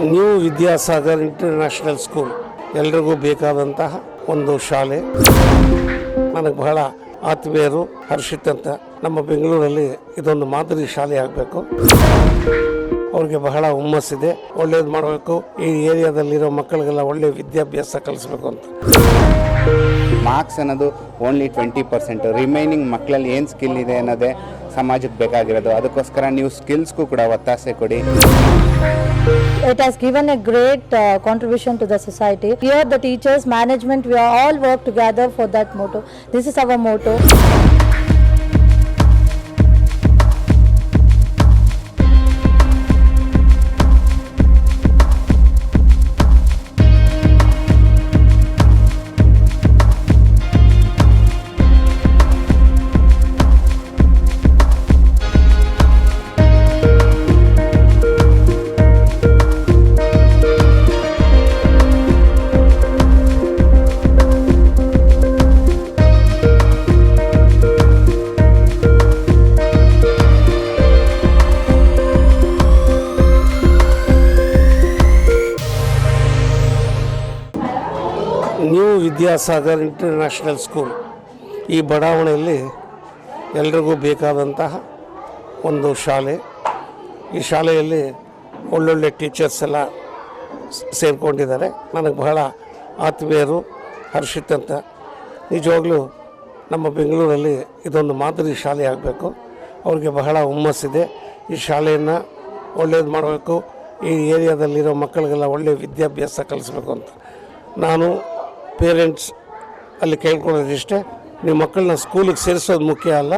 New Vidyasagar international school ಎಲ್ರಿಗೂ ಬೇಕಾದಂತಹ ಒಂದು ಶಾಲೆ. ನನಗೆ ಬಹಳ ಆತ್ಮೀಯರು, ಹರ್ಷಿತ್ ಅಂತ ನಮ್ಮ ಬೆಂಗಳೂರಲ್ಲಿ ಇದೊಂದು ಮಾದರಿ ಶಾಲೆ ಆಗಬೇಕು. ಅವ್ರಿಗೆ ಬಹಳ ಹುಮ್ಮಸ್ಸಿದೆ ಒಳ್ಳೇದು ಮಾಡಬೇಕು. ಈ ಏರಿಯಾದಲ್ಲಿರೋ ಮಕ್ಕಳಿಗೆಲ್ಲ ಒಳ್ಳೆ ವಿದ್ಯಾಭ್ಯಾಸ ಕಲಿಸ್ಬೇಕು ಅಂತ. ಮಾರ್ಕ್ಸ್ ಅನ್ನೋದು ಓನ್ಲಿ ಟ್ವೆಂಟಿ ಪರ್ಸೆಂಟ್ ರಿಮೈನಿಂಗ್ ಮಕ್ಕಳಲ್ಲಿ ಏನು ಸ್ಕಿಲ್ ಇದೆ ಅನ್ನೋದೇ ಸಮಾಜಕ್ಕೆ ಬೇಕಾಗಿರೋದು. ಅದಕ್ಕೋಸ್ಕರ ನೀವು ಸ್ಕಿಲ್ಸ್ಗೂ ಕೂಡ ಒತ್ತಾಸೆ ಕೊಡಿ. It has given a great uh, contribution to the society. Here, the teachers, management, we are all work together for that motto. This is our motto. Vidyasagar international school ಈ ಬಡಾವಣೆಯಲ್ಲಿ ಎಲ್ರಿಗೂ ಬೇಕಾದಂತಹ ಒಂದು ಶಾಲೆ. ಈ ಶಾಲೆಯಲ್ಲಿ ಒಳ್ಳೊಳ್ಳೆ ಟೀಚರ್ಸ್ ಎಲ್ಲ ಸೇರಿಕೊಂಡಿದ್ದಾರೆ. ನನಗೆ ಬಹಳ ಆತ್ಮೀಯರು ಹರ್ಷಿತ್ ಅಂತ. ನಿಜವಾಗ್ಲೂ ನಮ್ಮ ಬೆಂಗಳೂರಲ್ಲಿ ಇದೊಂದು ಮಾದರಿ ಶಾಲೆ ಆಗಬೇಕು. ಅವ್ರಿಗೆ ಬಹಳ ಹುಮ್ಮಸ್ಸಿದೆ ಈ ಶಾಲೆಯನ್ನು ಒಳ್ಳೇದು ಮಾಡಬೇಕು. ಈ ಏರಿಯಾದಲ್ಲಿರೋ ಮಕ್ಕಳಿಗೆಲ್ಲ ಒಳ್ಳೆಯ ವಿದ್ಯಾಭ್ಯಾಸ ಕಲಿಸ್ಬೇಕು ಅಂತ. ನಾನು ಪೇರೆಂಟ್ಸ್ ಅಲ್ಲಿ ಕೇಳ್ಕೊಳ್ಳೋದಿಷ್ಟೇ. ನೀವು ಮಕ್ಕಳನ್ನ ಸ್ಕೂಲಿಗೆ ಸೇರಿಸೋದು ಮುಖ್ಯ ಅಲ್ಲ.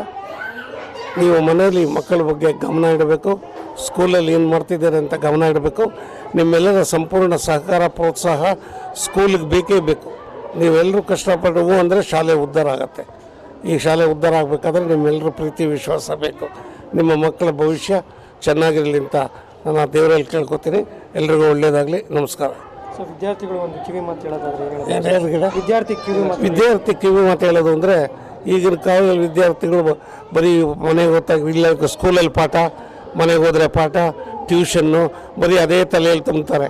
ನೀವು ಮನೆಯಲ್ಲಿ ಮಕ್ಕಳ ಬಗ್ಗೆ ಗಮನ ಇಡಬೇಕು. ಸ್ಕೂಲಲ್ಲಿ ಏನು ಮಾಡ್ತಿದ್ದಾರೆ ಅಂತ ಗಮನ ಇಡಬೇಕು. ನಿಮ್ಮೆಲ್ಲರ ಸಂಪೂರ್ಣ ಸಹಕಾರ, ಪ್ರೋತ್ಸಾಹ ಸ್ಕೂಲಿಗೆ ಬೇಕೇ ಬೇಕು. ನೀವೆಲ್ಲರೂ ಕಷ್ಟಪಟ್ಟು ಹೂ ಅಂದರೆ ಶಾಲೆ ಉದ್ಧಾರ ಆಗುತ್ತೆ. ಈ ಶಾಲೆ ಉದ್ಧಾರ ಆಗಬೇಕಾದ್ರೆ ನಿಮ್ಮೆಲ್ಲರ ಪ್ರೀತಿ, ವಿಶ್ವಾಸ ಬೇಕು. ನಿಮ್ಮ ಮಕ್ಕಳ ಭವಿಷ್ಯ ಚೆನ್ನಾಗಿರಲಿ ಅಂತ ನಾನು ದೇವರಲ್ಲಿ ಕೇಳ್ಕೊತೀನಿ. ಎಲ್ರಿಗೂ ಒಳ್ಳೆಯದಾಗಲಿ ನಮಸ್ಕಾರ. ಸೊ ವಿದ್ಯಾರ್ಥಿಗಳು ಒಂದು ಕಿವಿ ಮಾತು ಹೇಳೋದಾದ್ರೆ ಏನು ಹೇಳೋದು? ವಿದ್ಯಾರ್ಥಿ ಕಿವಿ ಮಾತು ವಿದ್ಯಾರ್ಥಿ ಕಿವಿ ಮಾತು ಹೇಳೋದು ಅಂದರೆ ಈಗಿನ ಕಾಲದಲ್ಲಿ ವಿದ್ಯಾರ್ಥಿಗಳು ಬ- ಬರೀ ಮನೆಗೆ ಹೋದಾಗ ಇಲ್ಲ ಸ್ಕೂಲಲ್ಲಿ ಪಾಠ ಮನೆಗೆ ಹೋದರೆ ಪಾಠ ಟ್ಯೂಷನ್ನು ಬರೀ ಅದೇ ತಲೆಯಲ್ಲಿ ತುಂಬ್ತಾರೆ.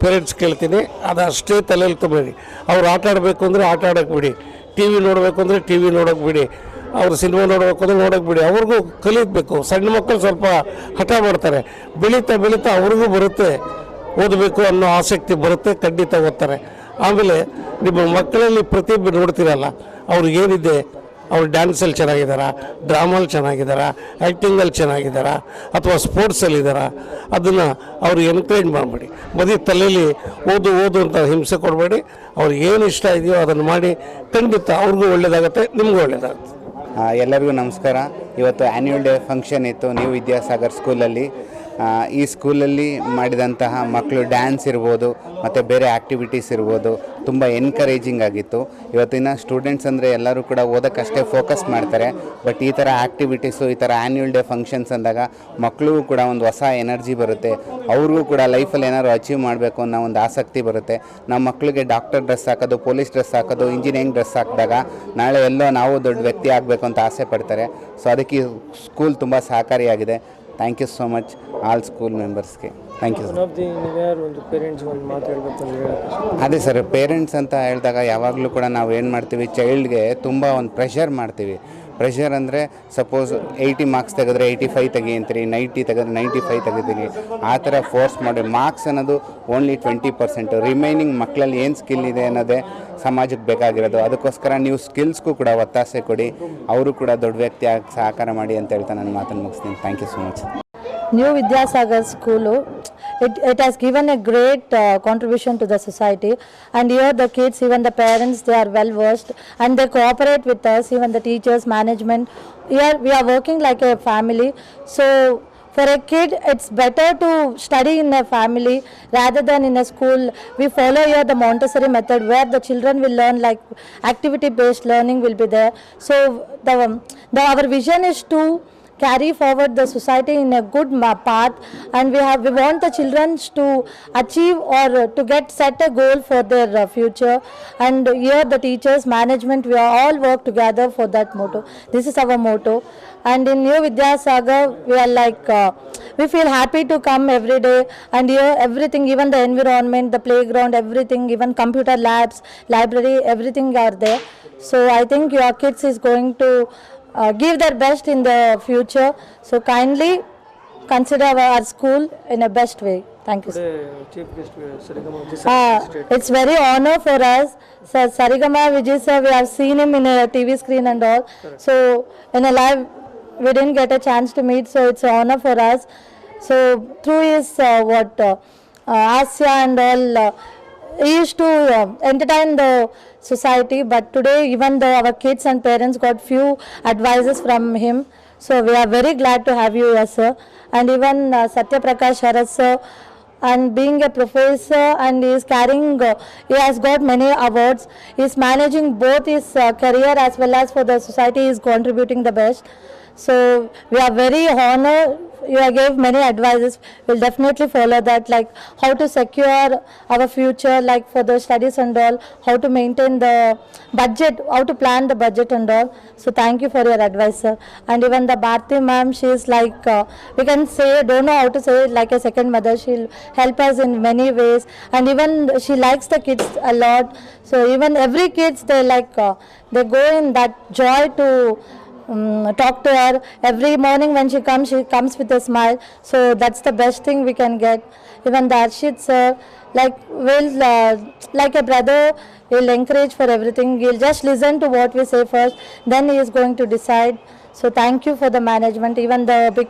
ಪೇರೆಂಟ್ಸ್ ಕೇಳ್ತೀನಿ ಅದು ಅಷ್ಟೇ ತಲೆಯಲ್ಲಿ ತುಂಬಿ ಅವ್ರು ಆಟ ಆಡಬೇಕು ಅಂದರೆ ಆಟ ಆಡೋಕೆ ಬಿಡಿ. ಟಿ ವಿ ನೋಡಬೇಕು ಅಂದರೆ ಟಿ ವಿ ನೋಡೋಕೆ ಬಿಡಿ. ಅವ್ರು ಸಿನಿಮಾ ನೋಡಬೇಕು ಅಂದರೆ ನೋಡೋಕೆ ಬಿಡಿ. ಅವ್ರಿಗೂ ಕಲಿಬೇಕು ಸಣ್ಣ ಮಕ್ಕಳು ಸ್ವಲ್ಪ ಹಠ ಮಾಡ್ತಾರೆ. ಬೆಳೀತಾ ಬೆಳೀತಾ ಅವ್ರಿಗೂ ಬರುತ್ತೆ. ಓದಬೇಕು ಅನ್ನೋ ಆಸಕ್ತಿ ಬರುತ್ತೆ ಖಂಡಿತ ಓದ್ತಾರೆ. ಆಮೇಲೆ ನಿಮ್ಮ ಮಕ್ಕಳಲ್ಲಿ ಪ್ರತಿಭೆ ನೋಡ್ತೀರಲ್ಲ ಅವ್ರಿಗೇನಿದೆ ಅವ್ರು ಡ್ಯಾನ್ಸಲ್ಲಿ ಚೆನ್ನಾಗಿದ್ದಾರಾ ಡ್ರಾಮಲ್ಲಿ ಚೆನ್ನಾಗಿದ್ದಾರಾ ಆ್ಯಕ್ಟಿಂಗಲ್ಲಿ ಚೆನ್ನಾಗಿದ್ದಾರಾ ಅಥವಾ ಸ್ಪೋರ್ಟ್ಸಲ್ಲಿ ಇದ್ದಾರಾ ಅದನ್ನು ಅವ್ರಿಗೆ ಎನ್ಕರೇಜ್ ಮಾಡಬೇಡಿ. ಬರೀ ತಲೆಯಲ್ಲಿ ಓದು ಓದು ಅಂತ ಹಿಂಸೆ ಕೊಡಬೇಡಿ. ಅವ್ರಿಗೆ ಏನು ಇಷ್ಟ ಇದೆಯೋ ಅದನ್ನು ಮಾಡಿ ಖಂಡಿತ ಅವ್ರಿಗೂ ಒಳ್ಳೆಯದಾಗುತ್ತೆ ನಿಮಗೂ ಒಳ್ಳೇದಾಗುತ್ತೆ. ಆ, ಎಲ್ಲರಿಗೂ ನಮಸ್ಕಾರ. ಇವತ್ತು ಆ್ಯನ್ಯುವಲ್ ಡೇ ಫಂಕ್ಷನ್ ಇತ್ತು ನ್ಯೂ ವಿದ್ಯಾಸಾಗರ್ ಸ್ಕೂಲಲ್ಲಿ ಈ ಸ್ಕೂಲಲ್ಲಿ ಮಾಡಿದಂತಹ ಮಕ್ಕಳು ಡ್ಯಾನ್ಸ್ ಇರ್ಬೋದು, ಮತ್ತು ಬೇರೆ ಆ್ಯಕ್ಟಿವಿಟೀಸ್ ಇರ್ಬೋದು, ತುಂಬ ಎನ್ಕರೇಜಿಂಗ್ ಆಗಿತ್ತು. ಇವತ್ತಿನ ಸ್ಟೂಡೆಂಟ್ಸ್ ಅಂದರೆ ಎಲ್ಲರೂ ಕೂಡ ಓದೋಕ್ಕಷ್ಟೇ ಫೋಕಸ್ ಮಾಡ್ತಾರೆ ಬಟ್ ಈ ಥರ ಆ್ಯಕ್ಟಿವಿಟೀಸು ಈ ಥರ ಆ್ಯನ್ಯುವಲ್ ಡೇ ಫಂಕ್ಷನ್ಸ್ ಅಂದಾಗ ಮಕ್ಕಳಿಗೂ ಕೂಡ ಒಂದು ಹೊಸ ಎನರ್ಜಿ ಬರುತ್ತೆ. ಅವ್ರಿಗೂ ಕೂಡ ಲೈಫಲ್ಲಿ ಏನಾದ್ರು ಅಚೀವ್ ಮಾಡಬೇಕು ಅನ್ನೋ ಒಂದು ಆಸಕ್ತಿ ಬರುತ್ತೆ. ನಮ್ಮ ಮಕ್ಕಳಿಗೆ ಡಾಕ್ಟರ್ ಡ್ರೆಸ್ ಹಾಕೋದು ಪೊಲೀಸ್ ಡ್ರೆಸ್ ಹಾಕೋದು ಇಂಜಿನಿಯರಿಂಗ್ ಡ್ರೆಸ್ ಹಾಕಿದಾಗ ನಾಳೆ ಎಲ್ಲೋ ನಾವು ದೊಡ್ಡ ವ್ಯಕ್ತಿ ಆಗಬೇಕು ಅಂತ ಆಸೆ ಪಡ್ತಾರೆ. ಸೊ ಅದಕ್ಕೆ ಸ್ಕೂಲ್ ತುಂಬ ಸಹಕಾರಿಯಾಗಿದೆ. Thank you so much all school ಮೆಂಬರ್ಸ್ಗೆ thank you ಹೇಳಕ್ಕೆ ಅದೇ ಸರ್ ಪೇರೆಂಟ್ಸ್ ಅಂತ ಹೇಳಿದಾಗ ಯಾವಾಗಲೂ ಕೂಡ ನಾವು ಏನು ಮಾಡ್ತೀವಿ ಚೈಲ್ಡ್ಗೆ ತುಂಬ ಒಂದು ಪ್ರೆಷರ್ ಮಾಡ್ತೀವಿ. ಪ್ರೆಷರ್ ಅಂದರೆ ಸಪೋಸ್ ಏಯ್ಟಿ ಮಾರ್ಕ್ಸ್ ತೆಗೆದ್ರೆ ಏಯ್ಟಿ ಫೈವ್ ತೆಗಿ ಅಂತೀರಿ ನೈಂಟಿ ತೆಗೆದ್ರೆ. ನೈಂಟಿ ಫೈವ್ ತೆಗಿತೀನಿ ಆ ಥರ ಫೋರ್ಸ್ ಮಾಡಿ ಮಾರ್ಕ್ಸ್ ಅನ್ನೋದು ಓನ್ಲಿ ಟ್ವೆಂಟಿ ಪರ್ಸೆಂಟು ರಿಮೈನಿಂಗ್ ಮಕ್ಕಳಲ್ಲಿ ಏನು ಸ್ಕಿಲ್ ಇದೆ ಅನ್ನೋದೇ ಸಮಾಜಕ್ಕೆ ಬೇಕಾಗಿರೋದು. ಅದಕ್ಕೋಸ್ಕರ ನೀವು ಸ್ಕಿಲ್ಸ್ಗೂ ಕೂಡ ಒತ್ತಾಸೆ ಕೊಡಿ. ಅವರು ಕೂಡ ದೊಡ್ಡ ವ್ಯಕ್ತಿ ಆಗಿ ಸಹಕಾರ ಮಾಡಿ ಅಂತ ಹೇಳ್ತಾ ನಾನು ಮಾತನ್ನು ಮುಗಿಸ್ತೀನಿ. Thank you so much new Vidyasagar School, it, it has given a great uh, contribution to the society. And here the kids, even the parents, they are well versed and they cooperate with us, even the teachers, management. Here we are working like a family. So for a kid, it's better to study in a family rather than in a school. We follow here the Montessori method where the children will learn like activity based learning will be there. So the, the our vision is to carry forward the society in a good path. And we have we want the children to achieve or to get set a goal for their uh, future. And here the teachers management we are all work together for that motto. This is our motto. And in new vidyasagar we are like uh, we feel happy to come every day. And here everything even the environment the playground everything even computer labs library everything are there. So i think your kids is going to uh, give their best in the future. So kindly consider our school in a best way. Thank you. Uh, uh It's very honor for us. Sir Sarigama Vijay sir, we have seen him in a TV screen and all. So in a live, we didn't get a chance to meet. So it's an honor for us. So through his uh, what uh, uh, ASIA and all. Uh, he used to uh, entertain the society. But today, even though our kids and parents got few advices from him, so we are very glad to have you here, sir. And even uh, Satya Prakash Harat sir and being a professor and he is carrying uh, he has got many awards he is managing both his uh, career as well as for the society he is contributing the best so we are very honored you gave many advices. We'll definitely follow that like how to secure our future like for the studies and all how to maintain the budget how to plan the budget and all. So thank you for your advice sir. And even the bharti ma'am she is like uh, we can say don't know how to say it like a second mother. She'll help us in many ways. And even she likes the kids a lot. So even every kids they like uh, they go in that joy to um, talk to her every morning when she comes she comes with a smile. So that's the best thing we can get. Even the Arshit sir like will uh, like a brother he'll encourage for everything. He'll just listen to what we say first then he is going to decide. So thank you for the management even the big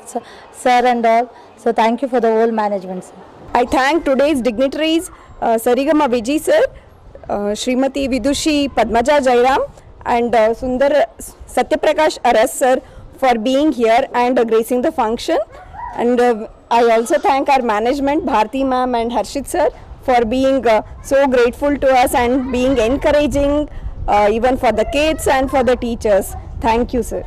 sir and all. So thank you for the whole management sir. I thank today's dignitaries, uh, Sarigama Vijay sir, uh, Srimati Vidushi Padmaja Jairam and uh, Sundar Satyaprakash Aras sir for being here and uh, gracing the function. And uh, I also thank our management, Bharti ma'am and Harshit sir for being uh, so grateful to us and being encouraging uh, even for the kids and for the teachers. Thank you sir.